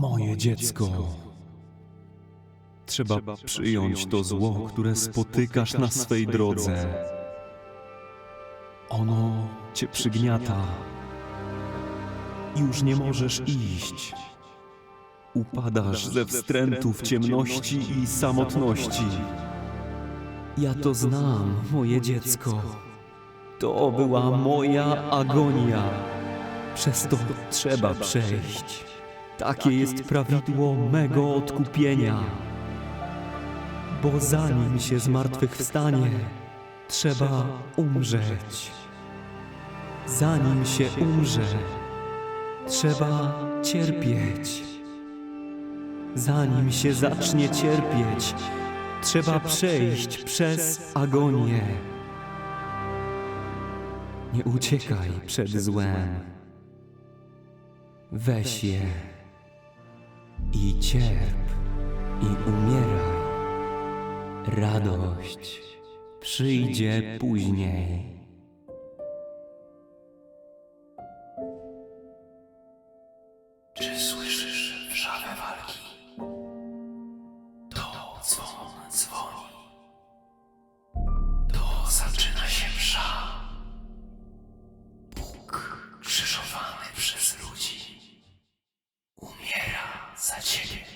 Moje dziecko. Trzeba przyjąć to zło, które spotykasz na swej drodze. Ono cię przygniata. Już nie możesz iść. Upadasz ze wstrętu w ciemności i samotności. Ja to znam, moje dziecko. To była moja agonia. Przez to trzeba przejść. Takie jest prawidło mego odkupienia. Bo zanim się zmartwychwstanie, trzeba umrzeć. Zanim się umrze, trzeba cierpieć. Zanim się zacznie cierpieć, trzeba przejść przez agonię. Nie uciekaj przed złem. Weź je i cierp i umieraj. Radość przyjdzie później. Czy słyszysz wrzawę walki? To dzwon dzwoni. To zaczyna. 再见